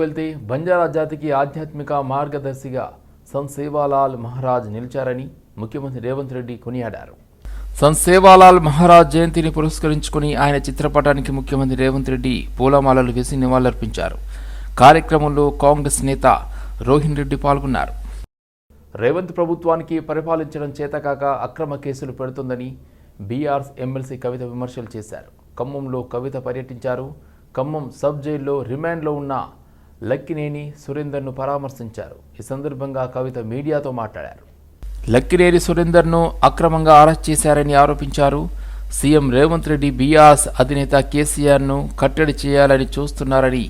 వెళ్తే బంజారా జాతికి ఆధ్యాత్మిక మార్గదర్శిగా సంత్ సేవాలాల్ మహారాజ్ నిలిచారని ముఖ్యమంత్రి రేవంత్ రెడ్డి కొనియాడారు. సంత్ సేవాలాల్ మహారాజ్ జయంతిని పురస్కరించుకుని ఆయన చిత్రపటానికి ముఖ్యమంత్రి రేవంత్ రెడ్డి పూలమాలలు వేసి నివాళులర్పించారు. కార్యక్రమంలో కాంగ్రెస్ నేత రోహిన్ రెడ్డి పాల్గొన్నారు. రేవంత్ ప్రభుత్వానికి పరిపాలించడం చేతకాక అక్రమ కేసులు పెడుతుందని బీఆర్స్ ఎమ్మెల్సీ కవిత విమర్శలు చేశారు. ఖమ్మంలో కవిత పర్యటించారు. ఖమ్మం సబ్ జైల్లో రిమాండ్లో ఉన్న లక్కినేని సురేందర్ను పరామర్శించారు. ఈ సందర్భంగా కవిత మీడియాతో మాట్లాడారు. లక్కినేని సురేందర్ను అక్రమంగా అరెస్ట్ చేశారని ఆరోపించారు. సీఎం రేవంత్ రెడ్డి బీఆర్స్ అధినేత కేసీఆర్ను కట్టడి చేయాలని చూస్తున్నారని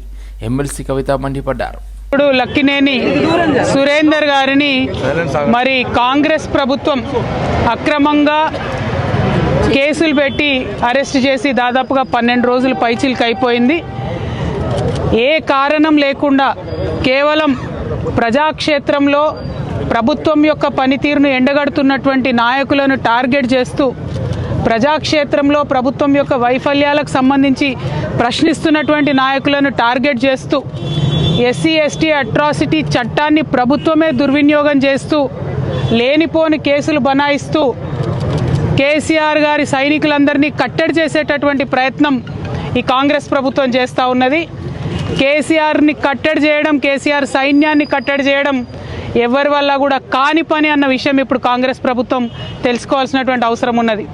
ఎమ్మెల్సీ కవిత మండిపడ్డారు. ఇప్పుడు లక్కినేని సురేందర్ గారిని మరి కాంగ్రెస్ ప్రభుత్వం అక్రమంగా కేసులు పెట్టి అరెస్ట్ చేసి దాదాపుగా పన్నెండు రోజులు పైచీలకు అయిపోయింది ఏ కారణం లేకుండా కేవలం ప్రజాక్షేత్రంలో ప్రభుత్వం యొక్క పనితీరును ఎండగడుతున్నటువంటి నాయకులను టార్గెట్ చేస్తూ ప్రజాక్షేత్రంలో ప్రభుత్వం యొక్క వైఫల్యాలకు సంబంధించి ప్రశ్నిస్తున్నటువంటి నాయకులను టార్గెట్ చేస్తూ ఎస్సీ ఎస్టీ అట్రాసిటీ చట్టాన్ని ప్రభుత్వమే దుర్వినియోగం చేస్తూ లేనిపోని కేసులు బనాయిస్తూ కేసీఆర్ గారి సైనికులందరినీ కట్టడి చేసేటటువంటి ప్రయత్నం ఈ కాంగ్రెస్ ప్రభుత్వం చేస్తూ ఉన్నది. కేసీఆర్ని కట్టడి చేయడం కేసీఆర్ సైన్యాన్ని కట్టడి చేయడం ఎవరి వల్ల కూడా కాని పని అన్న విషయం ఇప్పుడు కాంగ్రెస్ ప్రభుత్వం తెలుసుకోవాల్సినటువంటి అవసరం ఉన్నది.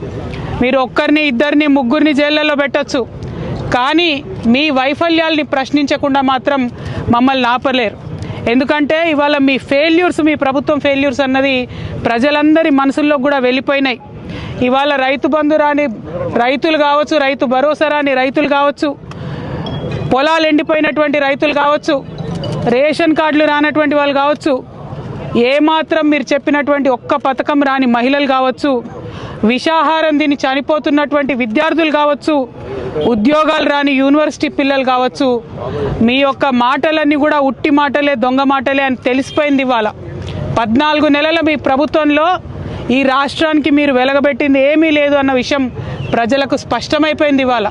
మీరు ఒక్కరిని ఇద్దరిని ముగ్గురిని జైళ్ళలో పెట్టొచ్చు. కానీ మీ వైఫల్యాల్ని ప్రశ్నించకుండా మాత్రం మమ్మల్ని ఆపలేరు. ఎందుకంటే ఇవాళ మీ ఫెయిల్యూర్స్ మీ ప్రభుత్వం ఫెయిల్యూర్స్ అన్నది ప్రజలందరి మనసుల్లో కూడా వెళ్ళిపోయినాయి. ఇవాళ రైతు బంధు రాని రైతులు కావచ్చు రైతు భరోసా రాని రైతులు కావచ్చు పొలాలు ఎండిపోయినటువంటి రైతులు కావచ్చు రేషన్ కార్డులు రానటువంటి వాళ్ళు కావచ్చు ఏమాత్రం మీరు చెప్పినటువంటి ఒక్క పథకం రాని మహిళలు కావచ్చు విషాహారం దీన్ని చనిపోతున్నటువంటి విద్యార్థులు కావచ్చు ఉద్యోగాలు రాని యూనివర్సిటీ పిల్లలు కావచ్చు మీ యొక్క మాటలన్నీ కూడా ఉట్టి మాటలే దొంగ మాటలే అని తెలిసిపోయింది ఇవాళ. పద్నాలుగు నెలల మీ ప్రభుత్వంలో ఈ రాష్ట్రానికి మీరు వెలగబెట్టింది ఏమీ లేదు అన్న విషయం ప్రజలకు స్పష్టమైపోయింది ఇవాళ.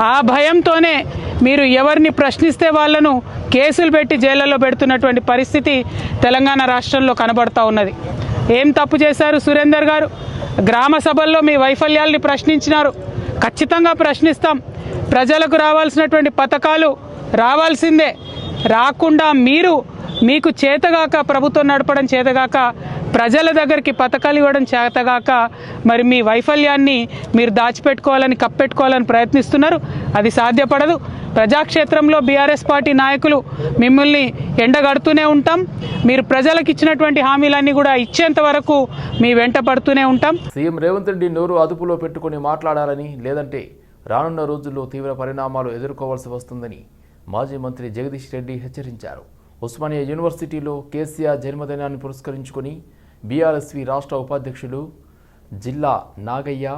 ఆ భయంతోనే మీరు ఎవరిని ప్రశ్నిస్తే వాళ్ళను కేసులు పెట్టి జైళ్ళలో పెడుతున్నటువంటి పరిస్థితి తెలంగాణ రాష్ట్రంలో కనబడతా ఉన్నది. ఏం తప్పు చేశారు సురేందర్ గారు? గ్రామ సభల్లో మీ వైఫల్యాల్ని ప్రశ్నించినారు. ఖచ్చితంగా ప్రశ్నిస్తాం. ప్రజలకు రావాల్సినటువంటి పథకాలు రావాల్సిందే. రాకుండా మీరు మీకు చేతగాక ప్రభుత్వం నడపడం చేతగాక ప్రజల దగ్గరికి పథకాలు ఇవ్వడం చేతగాక మరి మీ వైఫల్యాన్ని మీరు దాచిపెట్టుకోవాలని కప్పెట్టుకోవాలని ప్రయత్నిస్తున్నారు. అది సాధ్యపడదు. ప్రజాక్షేత్రంలో బీఆర్ఎస్ పార్టీ నాయకులు మిమ్మల్ని ఎండగడుతూనే ఉంటాం. మీరు ప్రజలకు ఇచ్చినటువంటి హామీలన్నీ కూడా ఇచ్చేంత వరకు మీ వెంట పడుతూనే ఉంటాం. సీఎం రేవంత్ రెడ్డి నోరు అదుపులో పెట్టుకుని మాట్లాడాలని లేదంటే రానున్న రోజుల్లో తీవ్ర పరిణామాలు ఎదుర్కోవాల్సి వస్తుందని మాజీ మంత్రి జగదీష్ రెడ్డి హెచ్చరించారు. ఉస్మానియా యూనివర్సిటీలో కేసీఆర్ జన్మదినాన్ని పురస్కరించుకొని బీఆర్ఎస్వి రాష్ట్ర ఉపాధ్యక్షులు జిల్లా నాగయ్య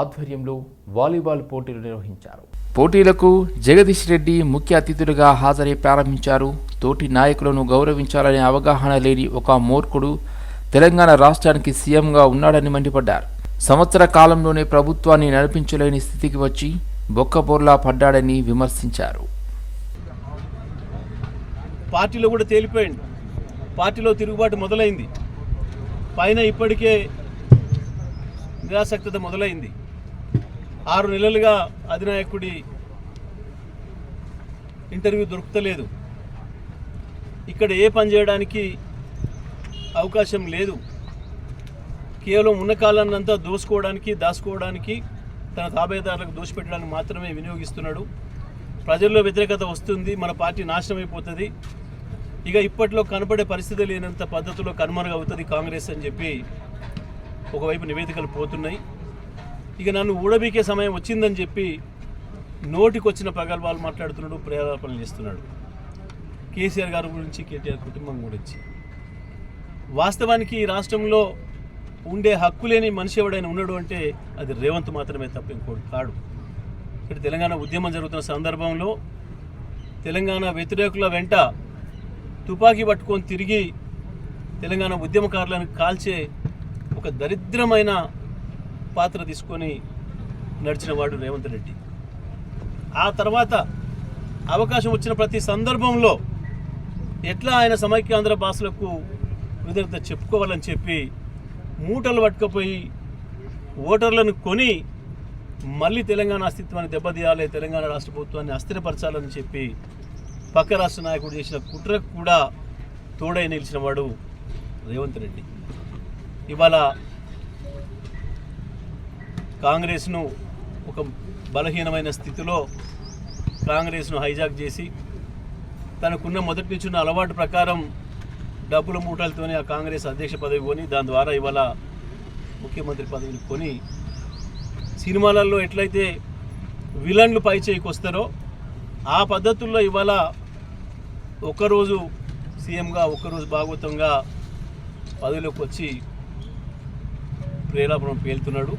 ఆధ్వర్యంలో వాలీబాల్ పోటీలు నిర్వహించారు. పోటీలకు జగదీష్ రెడ్డి ముఖ్య అతిథులుగా హాజరై ప్రారంభించారు. తోటి నాయకులను గౌరవించాలనే అవగాహన లేని ఒక మూర్ఖుడు తెలంగాణ రాష్ట్రానికి సీఎంగా ఉన్నాడని మండిపడ్డారు. సంవత్సర కాలంలోనే ప్రభుత్వాన్ని నడిపించలేని స్థితికి వచ్చి బొక్కబోర్లా పడ్డాడని విమర్శించారు. పార్టీలో కూడా తేలిపోయింది. పార్టీలో తిరుగుబాటు మొదలైంది. పైన ఇప్పటికే నిరాసక్తత మొదలైంది. ఆరు నెలలుగా అధినాయకుడి ఇంటర్వ్యూ దొరుకుతలేదు. ఇక్కడ ఏ పని చేయడానికి అవకాశం లేదు. కేవలం ఉన్న కాలాన్నంతా దోసుకోవడానికి దాచుకోవడానికి తన తాబేదారులకు దోషపెట్టడానికి మాత్రమే వినియోగిస్తున్నాడు. ప్రజల్లో వ్యతిరేకత వస్తుంది మన పార్టీ నాశనం అయిపోతుంది ఇక ఇప్పట్లో కనపడే పరిస్థితి లేనంత పద్ధతిలో కనుమరుగవుతుంది కాంగ్రెస్ అని చెప్పి ఒకవైపు నివేదికలు పోతున్నాయి. ఇక నన్ను ఊడబీకే సమయం వచ్చిందని చెప్పి నోటికొచ్చిన ప్రగల్భాలు మాట్లాడుతున్నాడు ప్రేరేపణలు చేస్తున్నాడు. కేసీఆర్ గారి గురించి కేటీఆర్ కుటుంబం గురించి. వాస్తవానికి ఈ రాష్ట్రంలో ఉండే హక్కు లేని మనిషి ఎవడైనా ఉన్నాడు అంటే అది రేవంత్ మాత్రమే తప్ప ఇంకోటి కాడు. ఇక్కడ తెలంగాణ ఉద్యమం జరుగుతున్న సందర్భంలో తెలంగాణ వ్యతిరేకుల వెంట తుపాకీ పట్టుకొని తిరిగి తెలంగాణ ఉద్యమకారులను కాల్చే ఒక దరిద్రమైన పాత్ర తీసుకొని నడిచిన వాడు రేవంత్ రెడ్డి. ఆ తర్వాత అవకాశం వచ్చిన ప్రతి సందర్భంలో ఎట్లా ఆయన సమైక్యాంధ్ర భాషలకు కృతజ్ఞత చెప్పుకోవాలని చెప్పి మూటలు పట్టుకపోయి ఓటర్లను కొని మళ్ళీ తెలంగాణ అస్తిత్వాన్ని దెబ్బతీయాలి తెలంగాణ రాష్ట్ర ప్రభుత్వాన్ని అస్థిరపరచాలని చెప్పి పక్క రాష్ట్ర నాయకుడు చేసిన కుట్రకు కూడా తోడై నిలిచిన వాడు రేవంత్ రెడ్డి. ఇవాళ కాంగ్రెస్ను ఒక బలహీనమైన స్థితిలో కాంగ్రెస్ను హైజాక్ చేసి తనకున్న మొదటి నుంచి ఉన్న అలవాటు ప్రకారం డబ్బుల మూటలతోనే ఆ కాంగ్రెస్ అధ్యక్ష పదవి కొని దాని ద్వారా ఇవాళ ముఖ్యమంత్రి పదవిని కొని సినిమాలలో ఎట్లయితే విలన్లు పై చేయికి వస్తారో ఆ పద్ధతుల్లో ఇవాళ ఒక్కరోజు సీఎంగా ఒక్కరోజు భాగవతంగా పదవిలోకి వచ్చి ప్రేలాపనం పేలుతున్నాడు.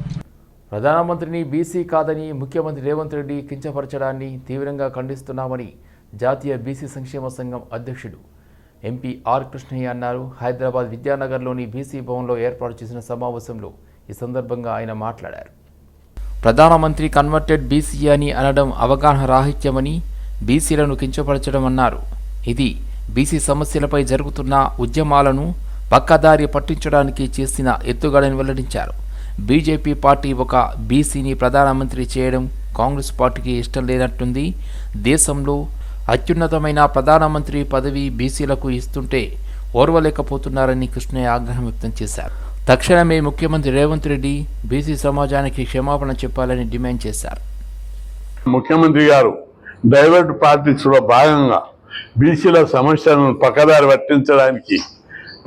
ప్రధానమంత్రిని బీసీ కాదని ముఖ్యమంత్రి రేవంత్ రెడ్డి కించపరచడాన్ని తీవ్రంగా ఖండిస్తున్నామని జాతీయ బీసీ సంక్షేమ సంఘం అధ్యక్షుడు ఎంపీ ఆర్ కృష్ణయ్య అన్నారు. హైదరాబాద్ విద్యానగర్లోని బీసీ భవన్లో ఏర్పాటు చేసిన సమావేశంలో ఈ సందర్భంగా ఆయన మాట్లాడారు. ప్రధానమంత్రి కన్వర్టెడ్ బీసీ అని అనడం అవగాహన రాహిత్యమని బీసీలను కించపరచడం అన్నారు. ఇది బీసీ సమస్యలపై జరుగుతున్న ఉద్యమాలను పక్కదారి పట్టించడానికి చేసిన ఎత్తుగడని వెల్లడించారు. బీజేపీ పార్టీ ఒక బీసీని ప్రధానమంత్రి చేయడం కాంగ్రెస్ పార్టీకి ఇష్టం లేనట్టుంది. దేశంలో అత్యున్నతమైన ప్రధానమంత్రి పదవి బీసీలకు ఇస్తుంటే ఓర్వలేకపోతున్నారని కృష్ణయ్య ఆగ్రహం వ్యక్తం చేశారు. తక్షణమే ముఖ్యమంత్రి రేవంత్ రెడ్డి బీసీ సమాజానికి క్షమాపణ చెప్పాలని డిమాండ్ చేశారు. ముఖ్యమంత్రి గారు డైవర్ట్ పార్టీస్లో భాగంగా బీసీల సమస్యలను పక్కదారి పట్టించడానికి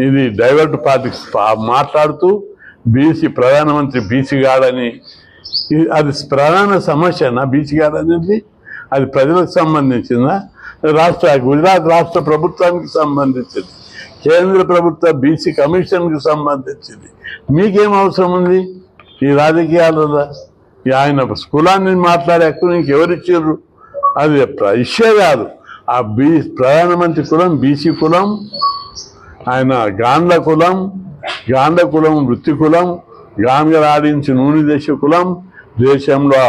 ఇది డైవర్ట్ పాలిటిక్స్ మాట్లాడుతూ బీసీ ప్రధానమంత్రి బీసీ గాడని ఇది- అది ప్రధాన సమస్యనా బీసీ గాడు అనేది అది ప్రజలకు సంబంధించిందా? రాష్ట్ర గుజరాత్ రాష్ట్ర ప్రభుత్వానికి సంబంధించింది. కేంద్ర ప్రభుత్వ బీసీ కమిషన్కి సంబంధించింది. మీకేం అవసరం ఉంది? ఈ రాజకీయాలలో ఆయన కులాన్ని మాట్లాడే హక్కు నీకు ఎవరిచ్చారు అది ఇష్యూ కాదు. ఆ బీ ప్రధానమంత్రి కులం బీసీ కులం ఆయన గాండ్ల కులం గాండ్ల కులం వృత్తి కులం గాంగ ఆడించి నూనె దేశ కులం దేశంలో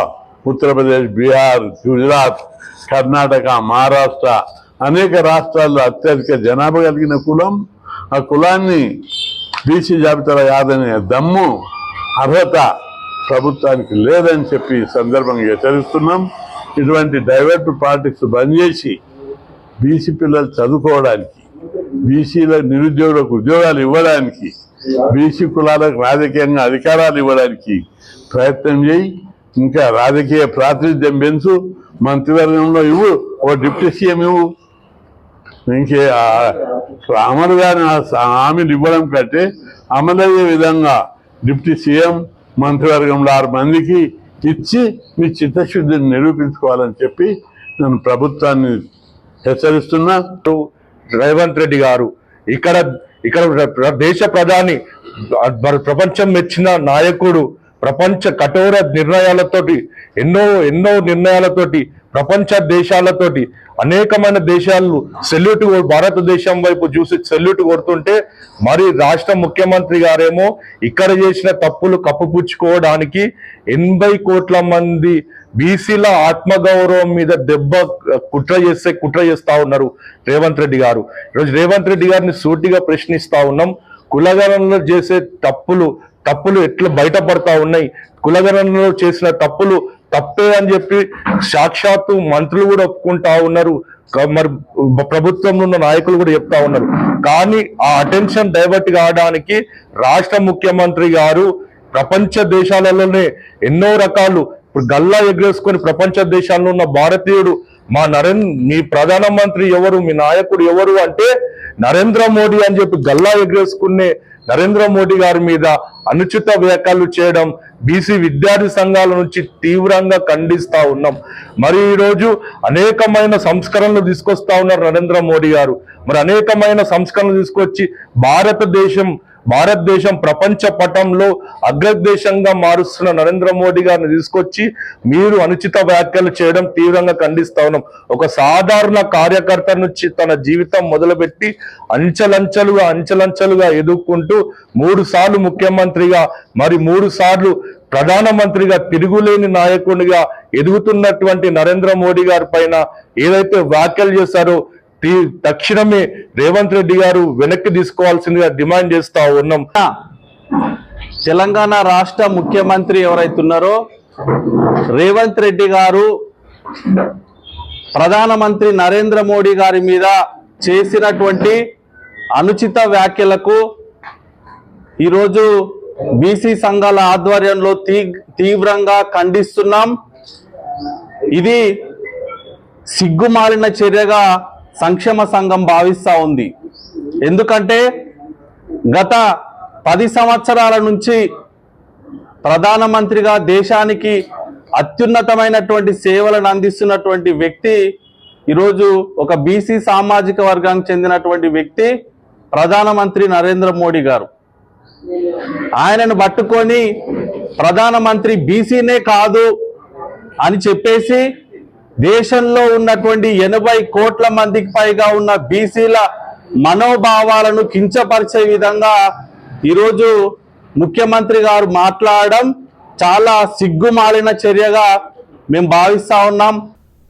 ఉత్తరప్రదేశ్ బీహార్ గుజరాత్ కర్ణాటక మహారాష్ట్ర అనేక రాష్ట్రాల్లో అత్యధిక జనాభా కలిగిన కులం. ఆ కులాన్ని బీసీ జాబితాలో కాదనే దమ్ము అర్హత ప్రభుత్వానికి లేదని చెప్పి సందర్భంగా హెచ్చరిస్తున్నాం. ఇటువంటి డైవర్ట్ పాలిటిక్స్ బంద్ చేసి బీసీ పిల్లలు చదువుకోవడానికి బీసీల నిరుద్యోగులకు ఉద్యోగాలు ఇవ్వడానికి బీసీ కులాలకు రాజకీయంగా అధికారాలు ఇవ్వడానికి ప్రయత్నం చేయి. ఇంకా రాజకీయ ప్రాతినిధ్యం పెంచు. మంత్రివర్గంలో ఇవ్వు. ఓ డిప్యూటీ సీఎం ఇవ్వు. ఇంకే అమలు గారి హామీలు ఇవ్వడం కంటే అమలయ్యే విధంగా డిప్యూటీ సీఎం మంత్రివర్గంలో ఆరు మందికి ఇచ్చి మీ చిత్తశుద్ధిని నిరూపించుకోవాలని చెప్పి నేను ప్రభుత్వాన్ని హెచ్చరిస్తున్నా రేవంత్ రెడ్డి గారు ఇక్కడ ఇక్కడ దేశ ప్రధాని ప్రపంచం మెచ్చిన నాయకుడు ప్రపంచ కఠోర నిర్ణయాలతోటి ఎన్నో ఎన్నో నిర్ణయాలతోటి ప్రపంచ దేశాలతోటి అనేకమైన దేశాలు సెల్యూట్ భారతదేశం వైపు చూసి సెల్యూట్ కొడుతుంటే మరి రాష్ట్ర ముఖ్యమంత్రి గారేమో ఇక్కడ చేసిన తప్పులు కప్పుపుచ్చుకోవడానికి ఎనభై కోట్ల మంది బీసీల ఆత్మగౌరవం మీద దెబ్బ కుట్ర చేస్తే కుట్ర చేస్తా ఉన్నారు రేవంత్ రెడ్డి గారు. ఈరోజు రేవంత్ రెడ్డి గారిని సూటిగా ప్రశ్నిస్తా ఉన్నాం. కులగణంలో చేసే తప్పులు తప్పులు ఎట్లా బయటపడతా ఉన్నాయి? కులగణనలో చేసిన తప్పులు తప్పే అని చెప్పి సాక్షాత్తు మంత్రులు కూడా ఒప్పుకుంటా ఉన్నారు. మరి ప్రభుత్వంలో ఉన్న నాయకులు కూడా చెప్తా ఉన్నారు. కానీ ఆ అటెన్షన్ డైవర్ట్ కావడానికి రాష్ట్ర ముఖ్యమంత్రి గారు ప్రపంచ దేశాలలోనే ఎన్నో రకాలు ఇప్పుడు గల్లా ఎగరేసుకొని ప్రపంచ దేశాల్లో ఉన్న భారతీయుడు మా నరేంద్ర మీ ప్రధానమంత్రి ఎవరు మీ నాయకుడు ఎవరు అంటే నరేంద్ర మోడీ అని చెప్పి గల్లా ఎగరేసుకునే నరేంద్ర మోడీ గారి మీద అనుచిత వ్యాఖ్యలు చేయడం బీసీ విద్యార్థి సంఘాల నుంచి తీవ్రంగా ఖండిస్తా ఉన్నాం. మరి ఈరోజు అనేకమైన సంస్కరణలు తీసుకొస్తా ఉన్నారు నరేంద్ర మోడీ గారు. మరి అనేకమైన సంస్కరణలు తీసుకొచ్చి భారతదేశం భారతదేశం ప్రపంచ పటంలో అగ్రదేశంగా మారుస్తున్న నరేంద్ర మోడీ గారిని తీసుకొచ్చి మీరు అనుచిత వ్యాఖ్యలు చేయడం తీవ్రంగా ఖండిస్తా ఉన్నాం. ఒక సాధారణ కార్యకర్త నుంచి తన జీవితం మొదలుపెట్టి అంచెలంచెలుగా అంచెలంచెలుగా ఎదుర్కొంటూ మూడు సార్లు ముఖ్యమంత్రిగా మరి మూడు సార్లు ప్రధానమంత్రిగా తిరుగులేని నాయకునిగా ఎదుగుతున్నటువంటి నరేంద్ర మోడీ గారి పైన ఏదైతే వ్యాఖ్యలు చేశారో తక్షణమే రేవంత్ రెడ్డి గారు వెనక్కి తీసుకోవాల్సిందిగా డిమాండ్ చేస్తా ఉన్నాం. తెలంగాణ రాష్ట్ర ముఖ్యమంత్రి ఎవరైతున్నారో రేవంత్ రెడ్డి గారు ప్రధానమంత్రి నరేంద్ర మోడీ గారి మీద చేసినటువంటి అనుచిత వ్యాఖ్యలకు ఈరోజు బీసీ సంఘాల ఆధ్వర్యంలో తీ తీవ్రంగా ఖండిస్తున్నాం. ఇది సిగ్గుమాలిన చర్యగా సంక్షేమ సంఘం భావిస్తూ ఉంది. ఎందుకంటే గత పది సంవత్సరాల నుంచి ప్రధానమంత్రిగా దేశానికి అత్యున్నతమైనటువంటి సేవలను అందిస్తున్నటువంటి వ్యక్తి ఈరోజు ఒక బీసీ సామాజిక వర్గానికి చెందినటువంటి వ్యక్తి ప్రధానమంత్రి నరేంద్ర మోడీ గారు. ఆయనను పట్టుకొని ప్రధానమంత్రి బీసీనే కాదు అని చెప్పేసి దేశంలో ఉన్నటువంటి ఎనభై కోట్ల మందికి పైగా ఉన్న బీసీల మనోభావాలను కించపరిచే విధంగా ఈరోజు ముఖ్యమంత్రి గారు మాట్లాడడం చాలా సిగ్గుమాలిన చర్యగా మేము భావిస్తా ఉన్నాం.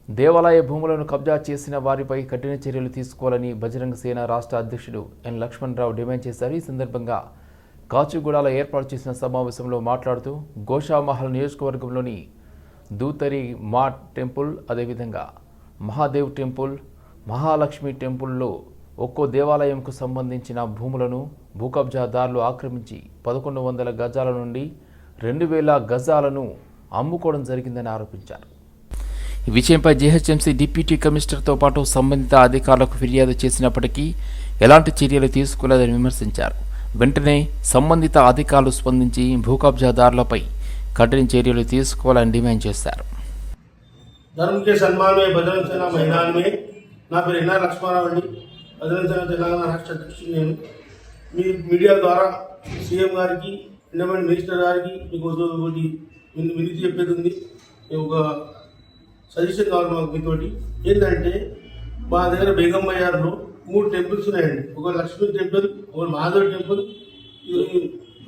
దేవాలయ భూములను కబ్జా చేసిన వారిపై కఠిన చర్యలు తీసుకోవాలని బజరంగ సేన రాష్ట్ర అధ్యక్షుడు ఎన్ లక్ష్మణరావు డిమాండ్ చేశారు. ఈ సందర్భంగా కాచిగూడలో ఏర్పాటు చేసిన సమావేశంలో మాట్లాడుతూ గోషామహల్ నియోజకవర్గంలోని దూతరి మా టెంపుల్ అదేవిధంగా మహాదేవ్ టెంపుల్ మహాలక్ష్మి టెంపుల్లో ఒక్కో దేవాలయంకు సంబంధించిన భూములను భూకబ్జాదారులు ఆక్రమించి పదకొండు వందల గజాల నుండి రెండు వేల గజాలను అమ్ముకోవడం జరిగిందని ఆరోపించారు. ఈ విషయంపై జీహెచ్ఎంసీ డిప్యూటీ కమిషనర్తో పాటు సంబంధిత అధికారులకు ఫిర్యాదు చేసినప్పటికీ ఎలాంటి చర్యలు తీసుకోలేదని విమర్శించారు. వెంటనే సంబంధిత అధికారులు స్పందించి భూకబ్జాదారులపై కఠిన చర్యలు తీసుకోవాలని డిమాండ్ చేశారు धर्म के सम्मान में बजरंग सेना मैदान में నా పేరు ఎన్ఆర్ లక్ష్మారావు అండి బజరంగ సేన తెలంగాణ రాష్ట్ర అధ్యక్షుడు నేను మీ మీడియా ద్వారా సీఎం గారికి ఇండమెంట్ మినిస్టర్ గారికి మీకు ఒక- ఒకటి విని- వినతి చెప్పేది ఉంది ఈ ఒక సజెషన్ కావాలి మాకు మీతోటి ఏంటంటే మా దగ్గర బేగం బయ్యార్లో మూడు టెంపుల్స్ ఉన్నాయండి ఒక లక్ష్మీ టెంపుల్ ఒక మాధవ్ టెంపుల్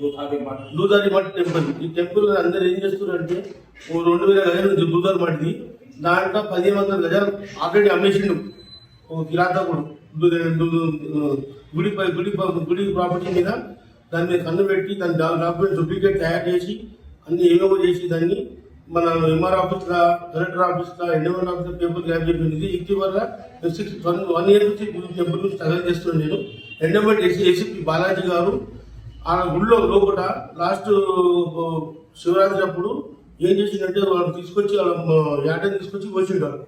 దూదారి మట్టి టెంపుల్. ఈ టెంపుల్ అందరు ఏం చేస్తున్నారంటే ఓ రెండు వేల గజాలు ఉంది దూదారి మట్టిది దాంట్లో పదిహేను వందల గజాలు ఆల్రెడీ అమ్మేసిండు. ఓ కిరాతకుడు. గుడి గుడి గుడి ప్రాపర్టీ మీద దాని మీద కన్ను పెట్టి దాని డాక్యుమెంట్ డూప్లికేట్ తయారు చేసి అన్ని ఏమేమో చేసి దాన్ని మన ఎంఆర్ ఆఫీస్లో కలెక్టర్ ఆఫీస్లో ఎన్ఎంఆర్ ఆఫీస్లో పేపర్ గ్యాప్ చెప్పింది ఇటీవల సిక్స్ వన్ వన్ ఇయర్ నుంచి టెంపుల్ నుంచి స్ట్రగల్ చేస్తున్నాను నేను. ఎండోమెంట్ ఏసీ ఏసీపీ బాలాజీ గారు ఆ గుళ్ళో లోపల లాస్ట్ శివరాత్రి అప్పుడు ఏం చేసిందంటే వాళ్ళు తీసుకొచ్చి వాళ్ళ యాటని తీసుకొచ్చి వచ్చిండారు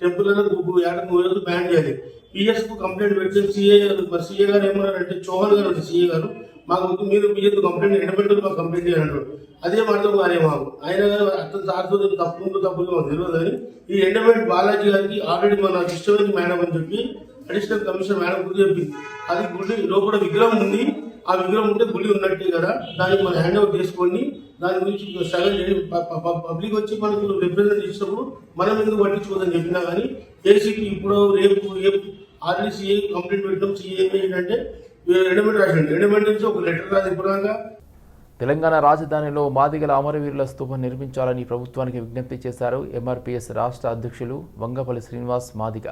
టెంపుల్ అనేది యాటను బ్యాన్ చేయాలి. పిఎస్కు కంప్లైంట్ పెడితే సిఏ మరి సిఏ గారు ఏమన్నారంటే చౌహాన్ గారు సీఏ సిఏ గారు మాకు మీరు పిఎస్ కంప్లైంట్ ఎండబెట్టారు మాకు కంప్లైంట్ చేయాలంటారు. అదే మాటలు వారే మాకు. ఆయన గారు అర్థం సార్తో తప్పు తప్పు మాకు తెలియదు అని ఈ ఎండబెట్ బాలాజీ గారికి ఆల్రెడీ మన కృష్ణవేణి మేడం అని చెప్పి అడిషనల్ కమిషనర్ మేడం గురించి చెప్పింది. అది గుడి లోపల విగ్రహం ఉంది. ఆ విగ్రహం ఉంటే గుడి ఉన్నట్టే కదా. దానికి మనం హ్యాండ్ ఓవర్ చేసుకోండి దాని గురించి సగం పబ్లిక్ వచ్చి మనకు రిప్రజెంట్ చేసినప్పుడు మనం ఎందుకు పట్టించుకోదని చెప్పినా కానీ ఏసీకి ఇప్పుడు రేపు రేపు ఆల్రెడీ సీఏ కంప్లీట్ పెట్టడం సీఏ ఏంటంటే ఎండమెంట్ రాసిండు. ఎండమెంట్ నుంచి ఒక లెటర్ రాదు ఇప్పుడు తెలంగాణ రాజధానిలో మాదిగల అమరవీరుల స్తూపం నిర్మించాలని ప్రభుత్వానికి విజ్ఞప్తి చేశారు ఎంఆర్పీఎస్ రాష్ట్ర అధ్యక్షులు వంగపల్లి శ్రీనివాస్ మాదిగ.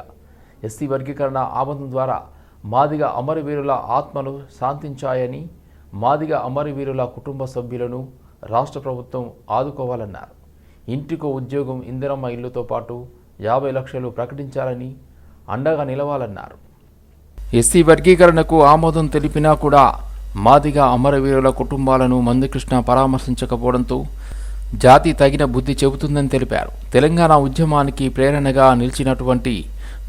ఎస్సీ వర్గీకరణ ఆబంధం ద్వారా మాదిగ అమరవీరుల ఆత్మలు శాంతించాయని మాదిగ అమరవీరుల కుటుంబ సభ్యులను రాష్ట్ర ప్రభుత్వం ఆదుకోవాలన్నారు. ఇంటికో ఉద్యోగం ఇందిరమ్మ ఇల్లుతో పాటు యాభై లక్షలు ప్రకటించాలని అండగా నిలవాలన్నారు. ఎస్సీ వర్గీకరణకు ఆమోదం తెలిపినా కూడా మాదిగా అమరవీరుల కుటుంబాలను మందకృష్ణ పరామర్శించకపోవడంతో జాతి తగిన బుద్ధి చెబుతుందని తెలిపారు. తెలంగాణ ఉద్యమానికి ప్రేరణగా నిలిచినటువంటి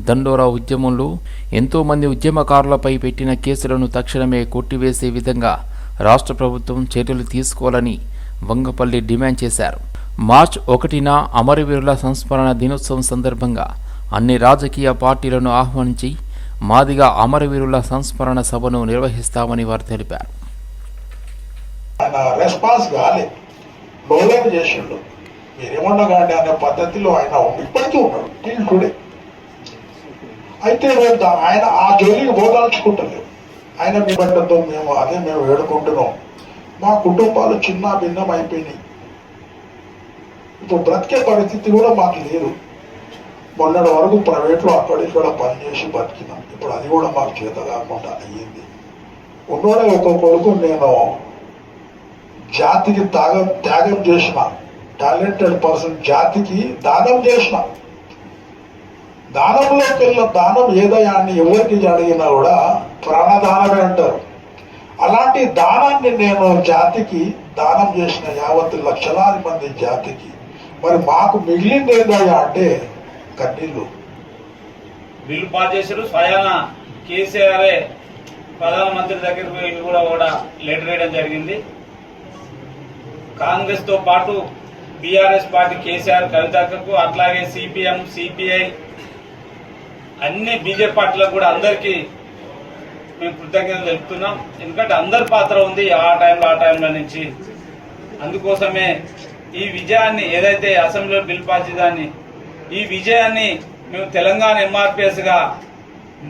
దండోరా ఉద్యమంలో ఎంతోమంది ఉద్యమకారులపై పెట్టిన కేసులను తక్షణమే కొట్టివేసే విధంగా రాష్ట్ర ప్రభుత్వం చర్యలు తీసుకోవాలని వంగపల్లి డిమాండ్ చేశారు. మార్చ్ ఒకటిన అమరవీరుల సంస్మరణ దినోత్సవం సందర్భంగా అన్ని రాజకీయ పార్టీలను ఆహ్వానించి మాదిగా అమరవీరుల సంస్మరణ సభను నిర్వహిస్తామని వారు తెలిపారు. రెస్పాన్స్ కాలేదు చేసిండు. మీరేమన్నా కానీ అనే పద్ధతిలో ఆయన ఇప్పటికీ ఉన్నాడు. టిల్ టుడే అయితే రేపు ఆయన ఆ జోలికి పోదాల్చుకుంటలేదు ఆయన మీ బట్టతో మేము అదే మేము వేడుకుంటున్నాం. మా కుటుంబాలు చిన్న భిన్నం అయిపోయినాయి. ఇప్పుడు బ్రతికే పరిస్థితి కూడా మాకు లేదు. మొన్నటి వరకు ప్రైవేట్లో అక్కడిక్కడ పనిచేసి బతికినాం ఇప్పుడు అది కూడా మాకు చేత కాకుండా అయ్యింది. ఉన్నోడే ఒక కొడుకు నేను జాతికి త్యాగం త్యాగం చేసిన. టాలెంటెడ్ పర్సన్ జాతికి దానం చేసిన. దానంలో వెళ్ళిన దానం ఏదయా అని ఎవరికి అడిగినా కూడా ప్రాణదానమే అంటారు. అలాంటి దానాన్ని నేను జాతికి దానం చేసిన యావత్ లక్షలాది మంది జాతికి మరి మాకు మిగిలింది ఏదయ్యా అంటే కన్నీళ్ళు. బిల్లు పాస్ చేశారు స్వయాన కేసీఆర్ ప్రధానమంత్రి దగ్గరికి పోయి కూడా కూడా లెటర్ వేయడం జరిగింది. కాంగ్రెస్తో పాటు బీఆర్ఎస్ పార్టీ కేసీఆర్ కవితకు అట్లాగే సిపిఎం సిపిఐ అన్ని బీజేపీ పార్టీలకు కూడా అందరికీ మేము కృతజ్ఞతలు తెలుపుతున్నాం. ఎందుకంటే అందరి పాత్ర ఉంది ఆ టైంలో ఆ టైంలో నుంచి. అందుకోసమే ఈ విజయాన్ని ఏదైతే అసెంబ్లీలో బిల్ పాస్ చేదాన్ని ఈ విజయాన్ని మేము తెలంగాణ ఎంఆర్పిఎస్గా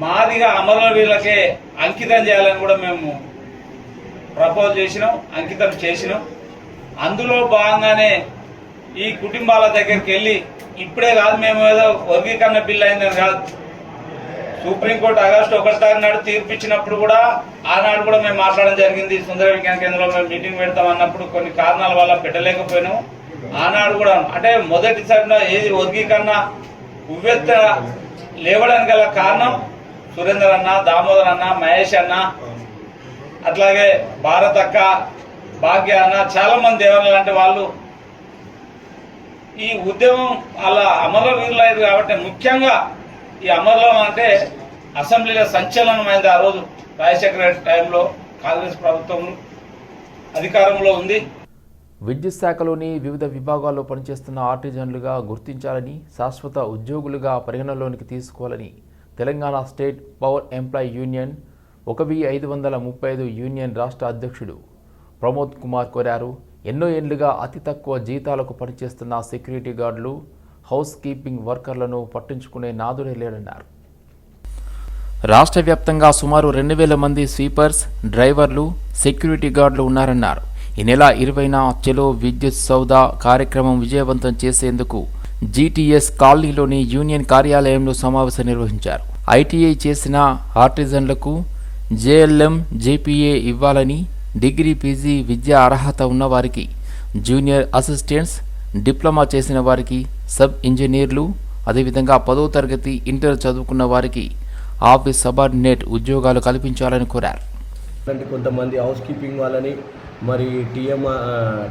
మాదిగా అమరవీరులకే అంకితం చేయాలని కూడా మేము ప్రపోజ్ చేసినాం అంకితం చేసినాం. అందులో భాగంగానే ఈ కుటుంబాల దగ్గరికి వెళ్ళి ఇప్పుడే కాదు మేము ఏదో వర్గీకరణ బిల్ అయిందని కాదు. సుప్రీంకోర్టు ఆగస్టు ఒకటి తారీఖు నాడు తీర్పు ఇచ్చినప్పుడు కూడా ఆనాడు కూడా మేము మాట్లాడడం జరిగింది. సుందర విజ్ఞాన కేంద్రంలో మేము మీటింగ్ పెడతాం అన్నప్పుడు కొన్ని కారణాల వల్ల పెట్టలేకపోయాను. ఆనాడు కూడా అంటే మొదటిసారి ఏది వర్గీకరణ ఉవ్వెత్త లేవడానికి గల కారణం సురేందర్ అన్న దామోదర్ అన్న మహేష్ అన్న అట్లాగే భారత్ అక్క భాగ్య అన్న చాలా మంది దేవన్న లాంటి వాళ్ళు ఈ ఉద్యమం అలా అమరవీరులు కాబట్టి ముఖ్యంగా ఈ అమరలం అంటే అసెంబ్లీలో సంచలనమైంది ఆ రోజు. రాజశేఖర రెడ్డి టైంలో కాంగ్రెస్ ప్రభుత్వం అధికారంలో ఉంది. విద్యుత్ శాఖలోని వివిధ విభాగాల్లో పనిచేస్తున్న ఆర్టిజన్లుగా గుర్తించాలని శాశ్వత ఉద్యోగులుగా పరిగణలోనికి తీసుకోవాలని Telangana state power employee union ఒక వెయ్యి ఐదు వందల ముప్పై ఐదు యూనియన్ రాష్ట్ర అధ్యక్షుడు ప్రమోద్ కుమార్ కోరారు. ఎన్నో ఏళ్ళుగా అతి తక్కువ జీతాలకు పనిచేస్తున్న సెక్యూరిటీ గార్డులు హౌస్ కీపింగ్ వర్కర్లను పట్టించుకునే నాదుడే లేడన్నారు. రాష్ట్ర వ్యాప్తంగా సుమారు రెండు వేల మంది స్వీపర్స్ డ్రైవర్లు సెక్యూరిటీ గార్డులు ఉన్నారన్నారు. ఈ నెల ఇరవైన చెలో విద్యుత్ సౌదా కార్యక్రమం విజయవంతం చేసేందుకు జీటీఎస్ కాలనీలోని యూనియన్ కార్యాలయంలో సమావేశం నిర్వహించారు. ఐటీఐ చేసిన ఆర్టిజన్లకు జేఎల్ఎం జేపీఏ ఇవ్వాలని డిగ్రీ పీజీ విద్యా అర్హత ఉన్నవారికి జూనియర్ అసిస్టెంట్స్ డిప్లొమా చేసిన వారికి సబ్ ఇంజనీర్లు అదేవిధంగా పదో తరగతి ఇంటర్ చదువుకున్న వారికి ఆఫీస్ సబార్డినేట్ ఉద్యోగాలు కల్పించాలని కోరారు. అంటే కొంతమంది హౌస్ కీపింగ్ వాళ్ళని మరి టీఎం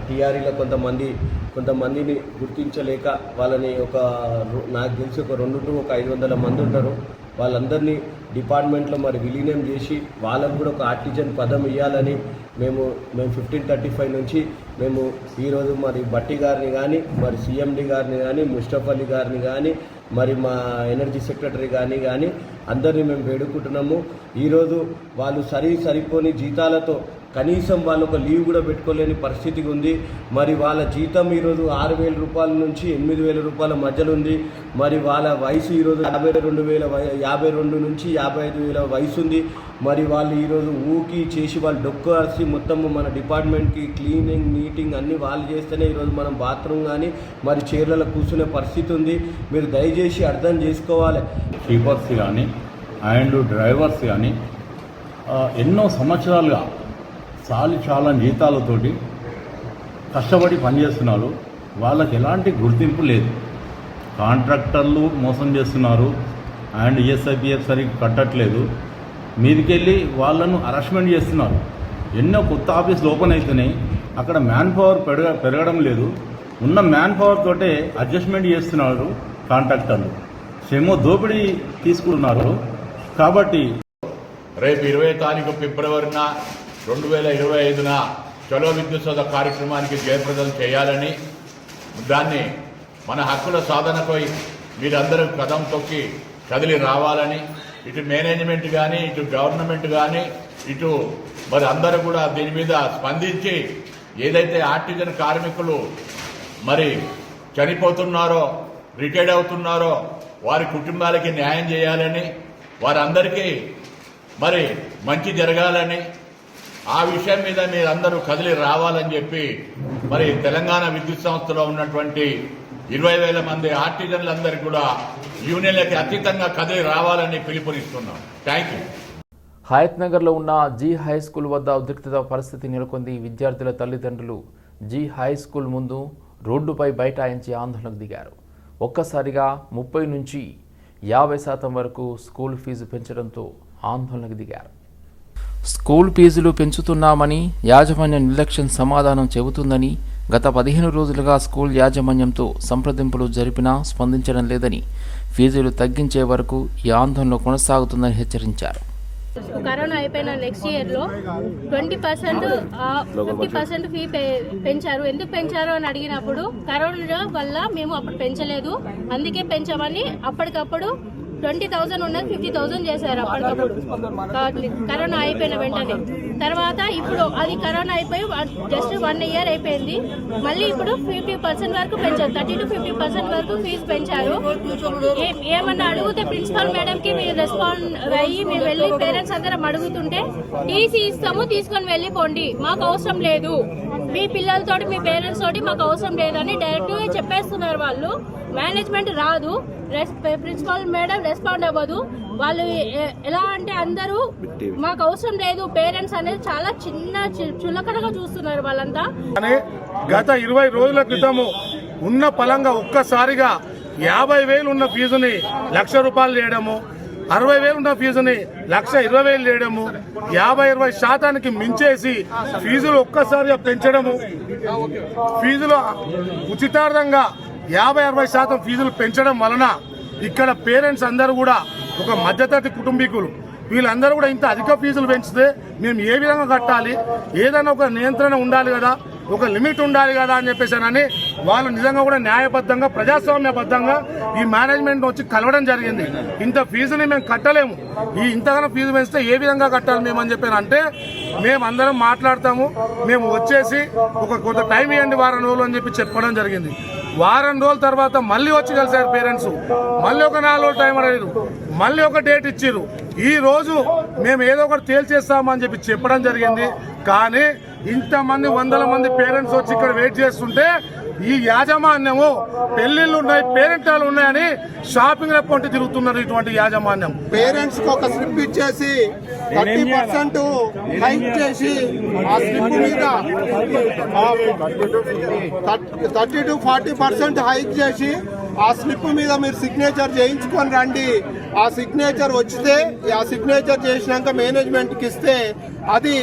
టీఆర్ఈలో కొంతమంది కొంతమందిని గుర్తించలేక వాళ్ళని ఒక రు- నాకు తెలిసి ఒక రెండు టు ఒక ఐదు వందల మంది ఉంటారు. వాళ్ళందరినీ డిపార్ట్మెంట్లో మరి విలీనం చేసి వాళ్ళకు కూడా ఒక ఆర్టిజన్ పదం ఇవ్వాలని మేము మేము ఫిఫ్టీన్ థర్టీ ఫైవ్ నుంచి మేము ఈరోజు మరి బట్టి గారిని కానీ మరి సిఎండి గారిని కానీ ముస్టఫ్ అలీ గారిని కానీ మరి మా ఎనర్జీ సెక్రటరీ కానీ కానీ అందరినీ మేము వేడుకుంటున్నాము. ఈరోజు వాళ్ళు సరి సరిపోని జీతాలతో కనీసం వాళ్ళు ఒక లీవ్ కూడా పెట్టుకోలేని పరిస్థితి ఉంది. మరి వాళ్ళ జీతం ఈరోజు ఆరు వేల రూపాయల నుంచి ఎనిమిది వేల రూపాయల మధ్యలో ఉంది. మరి వాళ్ళ వయసు ఈరోజు యాభై రెండు వేల యాభై రెండు నుంచి యాభై ఐదు వేల వయసు ఉంది. మరి వాళ్ళు ఈరోజు ఊకి చేసి వాళ్ళు డొక్కేసి మొత్తం మన డిపార్ట్మెంట్కి క్లీనింగ్ నీటింగ్ అన్నీ వాళ్ళు చేస్తేనే ఈరోజు మనం బాత్రూమ్ కానీ మరి చీరలలో కూర్చునే పరిస్థితి ఉంది. మీరు దయచేసి అర్థం చేసుకోవాలి. స్వీపర్స్ కానీ అండ్ డ్రైవర్స్ కానీ ఎన్నో సంవత్సరాలుగా చాలు చాలా జీతాలతోటి కష్టపడి పనిచేస్తున్నారు. వాళ్ళకి ఎలాంటి గుర్తింపు లేదు. కాంట్రాక్టర్లు మోసం చేస్తున్నారు. అండ్ ఈఎస్ఐపిఎఫ్ సరిగ్గా కట్టట్లేదు. మీదికెళ్ళి వాళ్ళను అరెస్ట్మెంట్ చేస్తున్నారు. ఎన్నో కొత్త ఆఫీసులు ఓపెన్ అవుతున్నాయి అక్కడ మ్యాన్ పవర్ పెరగ పెరగడం లేదు. ఉన్న మ్యాన్ పవర్ తోటే అడ్జస్ట్మెంట్ చేస్తున్నారు కాంట్రాక్టర్లు. శ్రమ దోపిడీ తీసుకుంటున్నారు. కాబట్టి రేపు ఇరవై తారీఖు ఫిబ్రవరిన రెండు వేల ఇరవై ఐదున చలో విద్యుత్ సోద కార్యక్రమానికి జయప్రదం చేయాలని దాన్ని మన హక్కుల సాధనపై మీరందరూ కథం తొక్కి కదిలి రావాలని ఇటు మేనేజ్మెంట్ కానీ ఇటు గవర్నమెంట్ కానీ ఇటు మరి అందరూ కూడా దీని మీద స్పందించి ఏదైతే ఆర్టిజన్ కార్మికులు మరి చనిపోతున్నారో రిటైర్డ్ అవుతున్నారో వారి కుటుంబాలకి న్యాయం చేయాలని వారందరికీ మరి మంచి జరగాలని ఆ విషయం మీద మీరందరూ కదిలి రావాలని చెప్పి మరి తెలంగాణ విద్యుత్ సంస్థలో ఉన్నటువంటి ఇరవై వేల మంది ఆర్టిజన్లందరికీ కూడా యూనియన్లకి అతీతంగా కదిలి రావాలని పిలుపునిస్తున్నాం. థ్యాంక్ యూ హయత్ నగర్లో ఉన్న జీ హై స్కూల్ వద్ద ఉద్రిక్తత పరిస్థితి నెలకొంది విద్యార్థుల తల్లిదండ్రులు. జీ హై స్కూల్ ముందు రోడ్డుపై బైఠాయించి ఆందోళనకు దిగారు. ఒక్కసారిగా ముప్పై నుంచి యాభై శాతం వరకు స్కూల్ ఫీజు పెంచడంతో ఆందోళనకు దిగారు. స్కూల్ ఫీజులు పెంచుతున్నామని యాజమాన్య నిర్లక్ష్యం సమాధానం చెబుతుందని గత పదిహేను రోజులుగా స్కూల్ యాజమాన్యంతో సంప్రదింపులు జరిపినా స్పందించడం లేదని ఫీజులు తగ్గించే వరకు ఈ ఆందోళన కొనసాగుతుందని హెచ్చరించారు. కరోనా అయిపోయిన నెక్స్ట్ ఇయర్లో twenty percent fifty percent fee పెంచారు. ఎందుకు పెంచారు అని అడిగినప్పుడు కరోనా వల్ల మేము అప్పుడు పెంచలేదు. అందుకే పెంచామని అప్పటికప్పుడు ట్వంటీ థౌసండ్ ఉన్నది ఫిఫ్టీ థౌసండ్ చేశారు అప్పటికప్పుడు. కరోనా అయిపోయిన వెంటనే. తర్వాత ఇప్పుడు అది కరోనా అయిపోయి జస్ట్ వన్ ఇయర్ అయిపోయింది. మళ్ళీ ఇప్పుడు ఫిఫ్టీ పర్సెంట్ వరకు పెంచారు. థర్టీ టు ఫిఫ్టీ పర్సెంట్ వరకు ఫీజు పెంచారు. ఏమన్నా అడిగితే ప్రిన్సిపల్ మేడం కి మీరు రెస్పాండ్ అయ్యి మేము వెళ్ళి పేరెంట్స్ అందరం అడుగుతుంటే టీసీ ఇస్తాము తీసుకొని వెళ్ళిపోండి. మాకు అవసరం లేదు. మీ పిల్లలతోటి మీ పేరెంట్స్ తోటి మాకు అవసరం లేదని డైరెక్ట్గా చెప్పేస్తున్నారు వాళ్ళు. మేనేజ్మెంట్ రాదు. ప్రిన్సిపాల్ మేడం రెస్పాండ్ అవ్వదు. వాళ్ళు ఎలా అంటే అందరూ మాకు అవసరం లేదు. పేరెంట్స్ అనేది చాలా చిన్న చులకనగా చూస్తున్నారు వాళ్ళంతా. గత ఇరవై రోజుల క్రితము ఉన్న పలంగా ఒక్కసారిగా యాభై వేలు ఉన్న ఫీజుని లక్ష రూపాయలు చేయడము అరవై వేలు ఉన్న ఫీజుని లక్ష ఇరవై వేలు చేయడము యాభై ఇరవై శాతానికి మించేసి ఫీజులు ఒక్కసారిగా పెంచడము. ఫీజులు ఉచితార్థంగా యాభై అరవై శాతం ఫీజులు పెంచడం వలన ఇక్కడ పేరెంట్స్ అందరూ కూడా ఒక మధ్యతరగతి కుటుంబీకులు. వీళ్ళందరూ కూడా ఇంత అధిక ఫీజులు పెంచితే మేము ఏ విధంగా కట్టాలి? ఏదైనా ఒక నియంత్రణ ఉండాలి కదా. ఒక లిమిట్ ఉండాలి కదా అని చెప్పేసానని వాళ్ళు నిజంగా కూడా న్యాయబద్ధంగా ప్రజాస్వామ్యబద్ధంగా ఈ మేనేజ్మెంట్ వచ్చి కలవడం జరిగింది. ఇంత ఫీజుని మేము కట్టలేము. ఈ ఇంతగానో ఫీజు పెంచితే ఏ విధంగా కట్టాలి మేము అని చెప్పాను అంటే మేము అందరం మాట్లాడతాము. మేము వచ్చేసి ఒక కొంత టైం ఇవ్వండి వారం రోజులు అని చెప్పి చెప్పడం జరిగింది. వారం రోజుల తర్వాత మళ్ళీ వచ్చి కలిసారు పేరెంట్స్ మళ్ళీ ఒక నాలుగు రోజులు టైం అడిగారు. మళ్ళీ ఒక డేట్ ఇచ్చారు ఈ రోజు మేము ఏదో ఒకటి తేల్చేస్తామని చెప్పి చెప్పడం జరిగింది. కానీ ఇంతమంది వందల మంది పేరెంట్స్ వచ్చి ఇక్కడ వెయిట్ చేస్తుంటే ఈ యాజమాన్యము పెళ్ళిళ్ళు ఉన్నాయి పేరెంటాలు ఉన్నాయని షాపింగ్ రెప్పంటే తిరుగుతున్నారు ఇటువంటి యాజమాన్యం. పేరెంట్స్ ఒక స్లిప్ ఇచ్చేసి థర్టీ పర్సెంట్ హైక్ చేసి ఆ స్లిప్ మీద thirty to forty percent hike చేసి ఆ స్లిప్ మీద మీరు సిగ్నేచర్ చేయించుకొని రండి. ఆ సిగ్నేచర్ వచ్చితే ఆ సిగ్నేచర్ చేసినాక మేనేజ్మెంట్కి ఇస్తే అది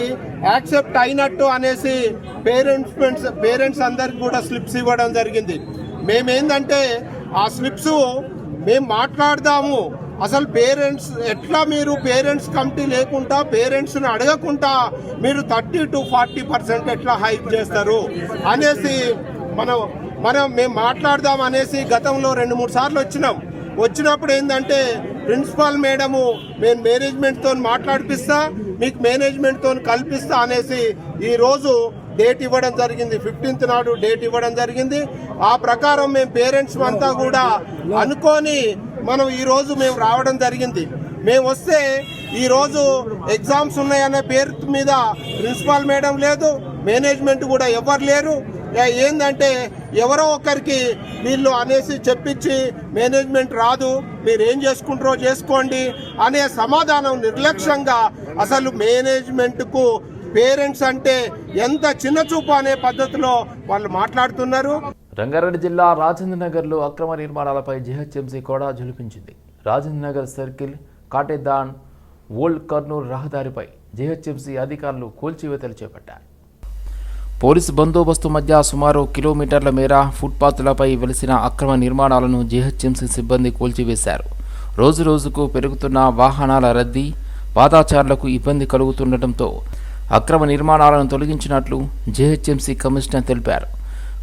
యాక్సెప్ట్ అయినట్టు అనేసి పేరెంట్స్ పేరెంట్స్ అందరికి కూడా స్లిప్స్ ఇవ్వడం జరిగింది. మేమేందంటే ఆ స్లిప్స్ మేము మాట్లాడదాము. అసలు పేరెంట్స్ ఎట్లా మీరు పేరెంట్స్ కమిటీ లేకుండా పేరెంట్స్ని అడగకుండా మీరు థర్టీ టు ఫార్టీ పర్సెంట్ ఎట్లా హైక్ చేస్తారు అనేసి మనం మనం మేము మాట్లాడదాం అనేసి గతంలో రెండు మూడు సార్లు వచ్చినాం. వచ్చినప్పుడు ఏంటంటే ప్రిన్సిపాల్ మేడము నేను మేనేజ్మెంట్తో మాట్లాడిపిస్తా మీకు మేనేజ్మెంట్తో కల్పిస్తా అనేసి ఈరోజు డేట్ ఇవ్వడం జరిగింది. ఫిఫ్టీన్త్ నాడు డేట్ ఇవ్వడం జరిగింది. ఆ ప్రకారం మేము పేరెంట్స్ అంతా కూడా అనుకొని మనం ఈరోజు మేము రావడం జరిగింది. మేము వస్తే ఈరోజు ఎగ్జామ్స్ ఉన్నాయనే పేరు మీద ప్రిన్సిపాల్ మేడం లేదు మేనేజ్మెంట్ కూడా ఎవరు లేరు. ఏంటంటే ఏందంటే ఎవరో ఒకరికి వీళ్ళు అనేసి చెప్పించి మేనేజ్మెంట్ రాదు మీరు ఏం చేసుకుంటారో చేసుకోండి అనే సమాధానం నిర్లక్ష్యంగా అసలు మేనేజ్మెంట్కు పేరెంట్స్ అంటే ఎంత చిన్న చూపు అనే పద్ధతిలో వాళ్ళు మాట్లాడుతున్నారు. రంగారెడ్డి జిల్లా రాజేంద్ర నగర్లో అక్రమ నిర్మాణాలపై జిహెచ్ఎంసీ కూడా జులిపించింది రాజేంద్ర నగర్ సర్కిల్ కాటేదాన్ ఓల్డ్ కర్నూలు రహదారిపై జిహెచ్ఎంసీ అధికారులు కూల్చివేతలు చేపట్టారు. పోలీసు బందోబస్తు మధ్య సుమారు కిలోమీటర్ల మేర ఫుట్పాత్లపై వెలిసిన అక్రమ నిర్మాణాలను జీహెచ్ఎంసీ సిబ్బంది కూల్చివేశారు. రోజు రోజుకు పెరుగుతున్న వాహనాల రద్దీ పాదాచారులకు ఇబ్బంది కలుగుతుండటంతో అక్రమ నిర్మాణాలను తొలగించినట్లు జీహెచ్ఎంసీ కమిషనర్ తెలిపారు.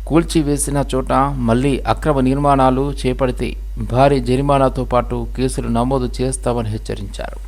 కూల్చివేసిన చోట మళ్ళీ అక్రమ నిర్మాణాలు చేపడితే భారీ జరిమానాతో పాటు కేసులు నమోదు చేస్తామని హెచ్చరించారు.